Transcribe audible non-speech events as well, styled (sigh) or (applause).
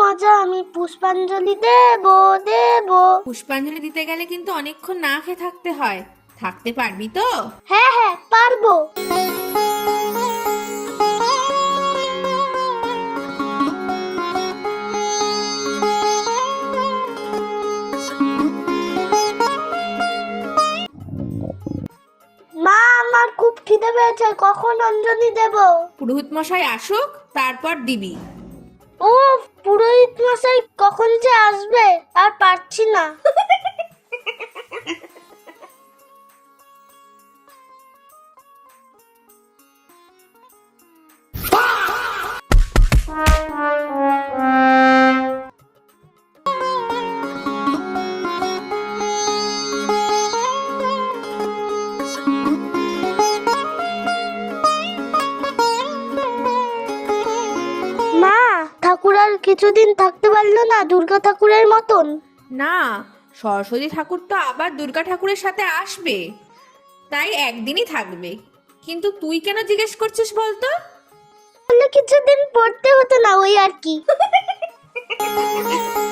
মজা আমি পুষ্পাঞ্জলি দেব দেব। পুষ্পাঞ্জলি দিতে গেলে কিন্তু অনেকক্ষণ না খেয়ে থাকতে হয়। থাকতে পারবি তো? হ্যাঁ হ্যাঁ পারব। মা আমার খুব খিদে পেয়েছে কখন অঞ্জলি দেব? পুরোহিত মশাই আসুক তারপর দিবি। পুরোহিত মশাই কখন যে আসবে আর পারছি না। আর কিছুদিন থাকতে পারল না দুর্গা ঠাকুরের মতন। না সরস্বতী ঠাকুর তো আবার দুর্গা ঠাকুরের সাথে আসবে। তাই একদিনই থাকবে। কিন্তু তুই কেন জিজ্ঞেস করছিস বলতো? কিছুদিন পড়তে হতো না ওই আর কি। (laughs)